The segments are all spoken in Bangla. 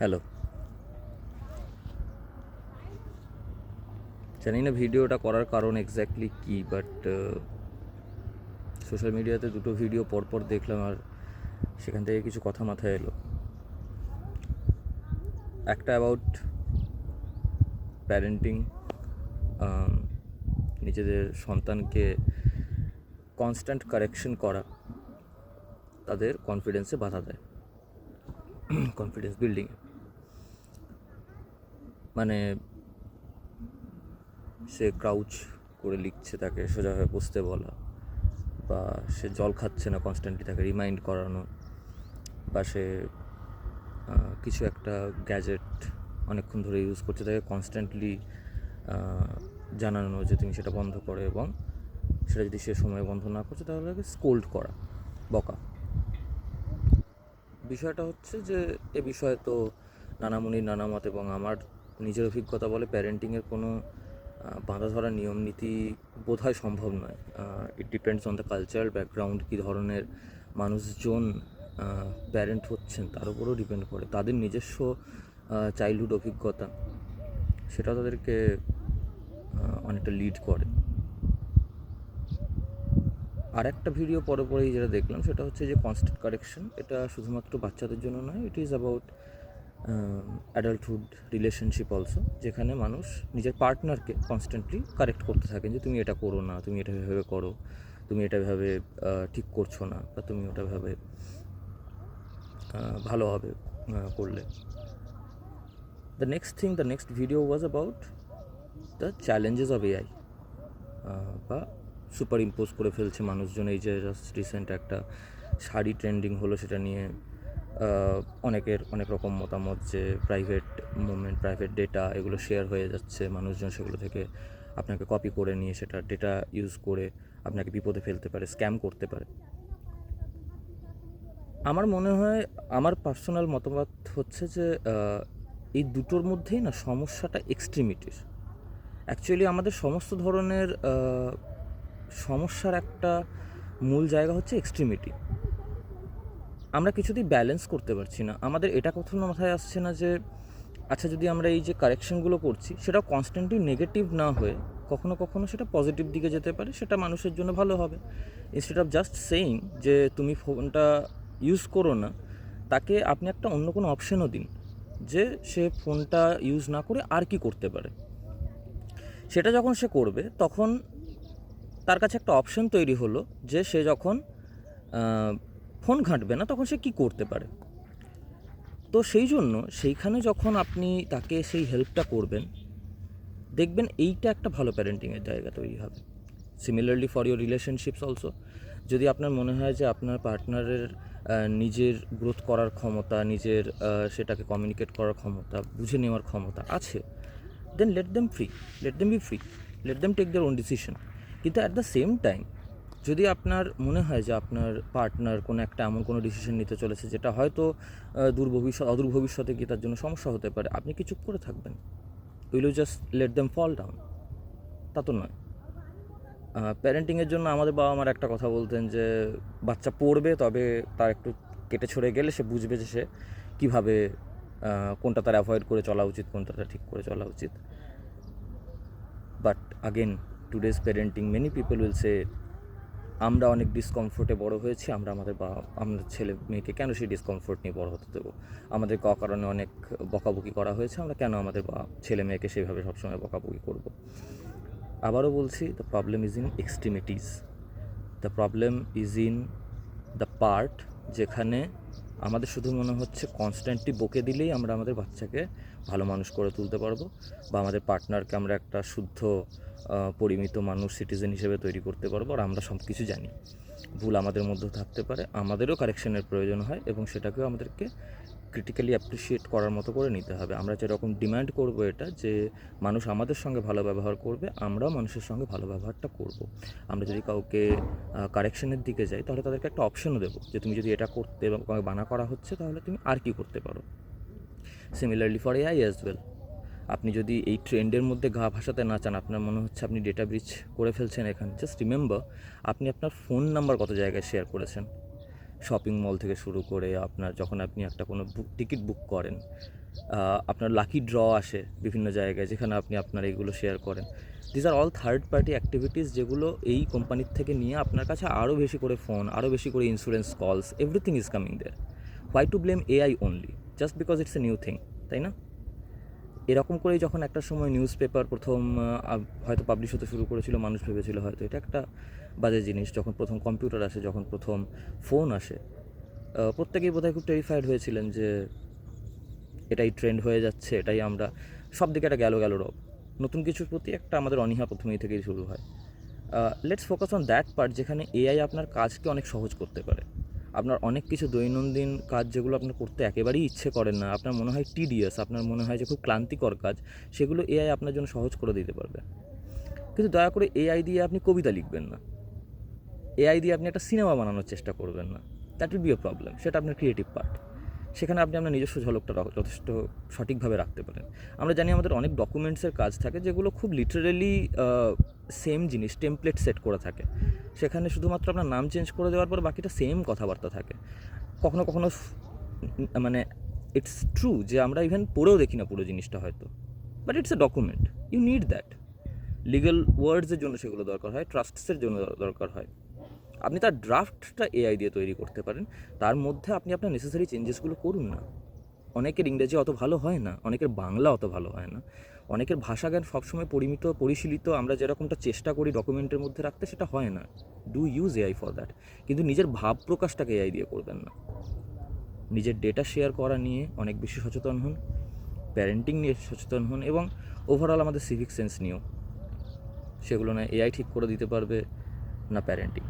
হ্যালো। জানি না ভিডিওটা করার কারণ এক্স্যাক্টলি কী বাট সোশ্যাল মিডিয়াতে দুটো ভিডিও পরপর দেখলাম আর সেখান থেকে কিছু কথা মাথায় এলো। একটা অ্যাবাউট প্যারেন্টিং নিজেদের সন্তানকে কনস্ট্যান্ট কারেকশন করা, তাদের কনফিডেন্সে বাধা দেয়। কনফিডেন্স বিল্ডিংয়ে মানে সে ক্রাউচ করে লিখছে তাকে সোজাভাবে বসতে বলা। বা সে জল খাচ্ছে না কনস্ট্যান্টলি তাকে রিমাইন্ড করানো। বা সে কিছু একটা গ্যাজেট অনেকক্ষণ ধরে ইউজ করছে তাকে কনস্ট্যান্টলি জানানো যে তুমি সেটা বন্ধ করো এবং সেটা যদি সে সময় বন্ধ না করছে তাহলে তাকে স্কোল্ড করা। বকা। বিষয়টা হচ্ছে যে, এ বিষয়ে তো নানা মুনির নানা মত এবং আমার নিজের অভিজ্ঞতা বলে প্যারেন্টিংয়ের কোনো বাঁধা ধরা নিয়ম নীতি বোধ হয় সম্ভব নয়। It depends on the cultural background কী ধরনের মানুষজন প্যারেন্ট হচ্ছেন, তার উপরেও ডিপেন্ড করে। তাদের নিজস্ব চাইল্ডহুড অভিজ্ঞতা, সেটা তাদেরকে অনেকটা লিড করে। আর একটা ভিডিও পরে পরেই যেটা দেখলাম, সেটা হচ্ছে যে কনস্ট্যান্ট কারেকশন এটা শুধুমাত্র বাচ্চাদের জন্য নয় it is about adulthood relationship also যেখানে মানুষ নিজের পার্টনারকে কনস্ট্যান্টলি কারেক্ট করতে থাকেন যে তুমি এটা করো না তুমি এটা ভেবে করো তুমি এটা ভেবে আহ, ঠিক করছ না বা তুমি ওটা ভেবে ভালো হবে করলে। The next thing the next video was about the challenges of AI বা সুপার ইম্পোজ করে ফেলছে মানুষজন। এই যে জাস্ট রিসেন্ট একটা শাড়ি ট্রেন্ডিং হলো সেটা নিয়ে অনেকের অনেক রকম মতামত যে প্রাইভেট মুভমেন্ট প্রাইভেট ডেটা এগুলো শেয়ার হয়ে যাচ্ছে, মানুষজন সেগুলো থেকে আপনাকে কপি করে নিয়ে সেটা ডেটা ইউজ করে আপনাকে বিপদে ফেলতে পারে স্ক্যাম করতে পারে। আমার মনে হয়, আমার পার্সোনাল মতামত হচ্ছে যে এই দুটোর মধ্যেই না সমস্যাটা এক্সট্রিমিটির অ্যাকচুয়ালি আমাদের সমস্ত ধরনের সমস্যার একটা মূল জায়গা হচ্ছে এক্সট্রিমিটি আমরা কিছুতেই ব্যালেন্স করতে পারছি না। আমাদের এটা কখনো মাথায় আসছে না যে আচ্ছা যদি আমরা এই যে কারেকশনগুলো করছি সেটা কনস্ট্যান্টলি নেগেটিভ না হয়ে কখনো কখনো সেটা পজিটিভ দিকে যেতে পারে, সেটা মানুষের জন্য ভালো হবে। ইনস্টেড অফ জাস্ট সেইং যে, তুমি ফোনটা ইউজ করো না, তাকে আপনি একটা অন্য কোনো অপশনও দিন যে, সে ফোনটা ইউজ না করে আর কি করতে পারে। সেটা যখন সে করবে, তখন তার কাছে একটা অপশন তৈরি হলো যে, সে যখন ফোন ঘাঁটবে না, তখন সে কি করতে পারে? তো সেই জন্য সেইখানে যখন আপনি তাকে সেই হেল্পটা করবেন, দেখবেন এইটা একটা ভালো প্যারেন্টিংয়ের জায়গা তৈরি হবে। Similarly for your relationships also যদি আপনার মনে হয় যে আপনার পার্টনারের নিজের গ্রোথ করার ক্ষমতা, নিজের সেটাকে কমিউনিকেট করার ক্ষমতা, বুঝে নেওয়ার ক্ষমতা আছে then let them free let them be free let them take their own decision কিন্তু অ্যাট দ্য সেম টাইম যদি আপনার মনে হয় যে আপনার পার্টনার কোনো একটা এমন কোনো ডিসিশন নিতে চলেছে যেটা হয়তো দূর ভবিষ্যৎ, অদূর ভবিষ্যতে গিয়ে তার জন্য সমস্যা হতে পারে, আপনি কি চুপ করে থাকবেন। Will you just let them fall down তা তো নয়। প্যারেন্টিংয়ের জন্য আমাদের বাবা মার একটা কথা বলতেন যে, বাচ্চা পড়বে তবে তার একটু কেটে ছড়ে গেলে সে বুঝবে যে সে কীভাবে কোনটা তার অ্যাভয়েড করে চলা উচিত, কোনটা তার ঠিক করে চলা উচিত। But again today's parenting many people will say আমরা অনেক ডিসকমফোর্টে বড় হয়েছি, আমরা আমাদের বা, আমাদের ছেলে মেয়েকে কেন সেই ডিসকমফোর্ট নিয়ে বড় হতে দেবো? আমাদেরকে অকারণে অনেক বকাবকি করা হয়েছে, আমরা কেন আমাদের বা, ছেলে মেয়েকে সেইভাবে সবসময় বকাবকি করব? আবারও বলছি the problem is in extremities the problem is in the part যেখানে আমাদের শুধু মনে হচ্ছে কনস্ট্যান্টলি বকে দিলেই আমরা আমাদের বাচ্চাকে ভালো মানুষ করে তুলতে পারব বা আমাদের পার্টনারকে আমরা একটা শুদ্ধ পরিমিত মানুষ সিটিজেন হিসেবে তৈরি করতে পারব, আর আমরা সব কিছু জানি। ভুল আমাদের মধ্যে থাকতে পারে, আমাদেরও কারেকশনের প্রয়োজন হয় এবং সেটাকেও আমাদেরকে ক্রিটিক্যালি অ্যাপ্রিসিয়েট করার মতো করে নিতে হবে। আমরা যেরকম ডিমান্ড করব এটা, যে মানুষ আমাদের সঙ্গে ভালো ব্যবহার করবে, আমরাও মানুষের সঙ্গে ভালো ব্যবহারটা করব। আমরা যদি কাউকে কারেকশনের দিকে যাই, তাহলে তাদেরকে একটা অপশনও দেবো, যে তুমি যদি এটা করতে বানা করা হচ্ছে, তাহলে তুমি আর কি করতে পারো। Similarly for AI as well আপনি যদি এই ট্রেন্ডের মধ্যে গা ভাসাতে না চান, আপনার মনে হচ্ছে আপনি ডেটা ব্রিচ করে ফেলছেন এখানে জাস্ট রিমেম্বার আপনি আপনার ফোন নাম্বার কত জায়গায় শেয়ার করেছেন? শপিং মল থেকে শুরু করে আপনার যখন আপনি একটা কোনো বুক টিকিট বুক করেন আপনার লাকি ড্র আসে বিভিন্ন জায়গায় যেখানে আপনি আপনার এইগুলো শেয়ার করেন। These are all third party activities যেগুলো এই কোম্পানির থেকে নিয়ে আপনার কাছে আরও বেশি করে ফোন আরও বেশি করে insurance calls everything is coming there why to blame AI only just because it's a new thing তাই না? এরকম করেই যখন একটা সময় নিউজ পেপার প্রথম হয়তো পাবলিশ হতে শুরু করেছিল, মানুষ ভেবেছিল হয়তো এটা একটা বাজে জিনিস। যখন প্রথম কম্পিউটার আসে, যখন প্রথম ফোন আসে প্রত্যেকেই বোধহয় খুব টেরিফাইড হয়েছিলেন যে এটাই ট্রেন্ড হয়ে যাচ্ছে, এটাই আমরা, সব দিকে একটা গেল গেল রব। নতুন কিছুর প্রতি একটা আমাদের অনীহা প্রথমেই থেকেই শুরু হয়। Let's focus on that part যেখানে এআই আপনার কাজকে অনেক সহজ করতে পারে। আপনার অনেক কিছু দৈনন্দিন কাজ যেগুলো আপনার করতে একেবারেই ইচ্ছে করেন না, আপনার মনে হয় টিডিয়াস আপনার মনে হয় যে খুব ক্লান্তিকর কাজ, সেগুলো এআই আপনার জন্য সহজ করে দিতে পারবে। কিন্তু দয়া করে এআই দিয়ে আপনি কবিতা লিখবেন না। এআই দিয়ে আপনি একটা সিনেমা বানানোর চেষ্টা করবেন না। That will be a problem সেটা আপনার ক্রিয়েটিভ পার্ট সেখানে আপনি আপনার নিজস্ব ঝলকটা যথেষ্ট সঠিকভাবে রাখতে পারেন। আমরা জানি আমাদের অনেক ডকুমেন্টসের কাজ থাকে যেগুলো খুব লিটারেলি সেম জিনিস টেমপ্লেট সেট করে থাকে। সেখানে শুধুমাত্র আপনার নাম চেঞ্জ করে দেওয়ার পর বাকিটা সেম কথাবার্তা থাকে। কখনো কখনো মানে ইটস ট্রু যে আমরা ইভেন পড়েও দেখি না পুরো জিনিসটা হয়তো। But it's a document you need that legal ওয়ার্ডসের জন্য সেগুলো দরকার হয় ট্রাস্টসের জন্য দরকার হয়। আপনি তার ড্রাফটটা এআই দিয়ে তৈরি করতে পারেন। তার মধ্যে আপনি আপনার নেসেসারি চেঞ্জেসগুলো করুন না। অনেকের ইংরেজি অত ভালো হয় না, অনেকের বাংলা অত ভালো হয় না। অনেকের ভাষা জ্ঞান সবসময় পরিমিত, পরিশীলিত, আমরা যেরকমটা চেষ্টা করি ডকুমেন্টের মধ্যে রাখতে, সেটা হয় না। Do use AI for that কিন্তু নিজের ভাব প্রকাশটাকে এআই দিয়ে করবেন না। নিজের ডেটা শেয়ার করা নিয়ে অনেক বেশি সচেতন হন। প্যারেন্টিং নিয়ে সচেতন হন এবং ওভারঅল আমাদের সিভিক সেন্স নিয়েও। সেগুলো না এআই ঠিক করে দিতে পারবে, না প্যারেন্টিং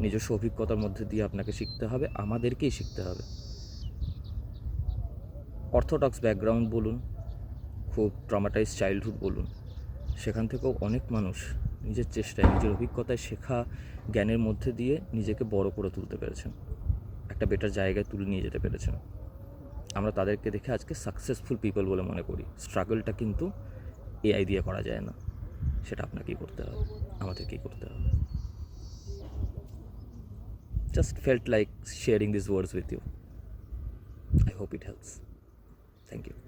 নিজস্ব অভিজ্ঞতার মধ্যে দিয়ে আপনাকে শিখতে হবে, আমাদেরকেই শিখতে হবে। অর্থোডক্স ব্যাকগ্রাউন্ড বলুন, খুব ট্রমাটাইজ চাইল্ডহুড বলুন, সেখান থেকেও অনেক মানুষ নিজের চেষ্টায়, নিজের অভিজ্ঞতায় শেখা জ্ঞানের মধ্যে দিয়ে নিজেকে বড় করে তুলতে পেরেছেন, একটা বেটার জায়গায় তুলে নিয়ে যেতে পেরেছেন। আমরা তাদেরকে দেখে আজকে সাকসেসফুল পিপল বলে মনে করি স্ট্রাগলটা কিন্তু এআই দিয়ে করা যায় না, সেটা আপনাকেই করতে হবে আমাদেরকেই করতে হবে? Just felt like sharing these words with you. I hope it helps. Thank you.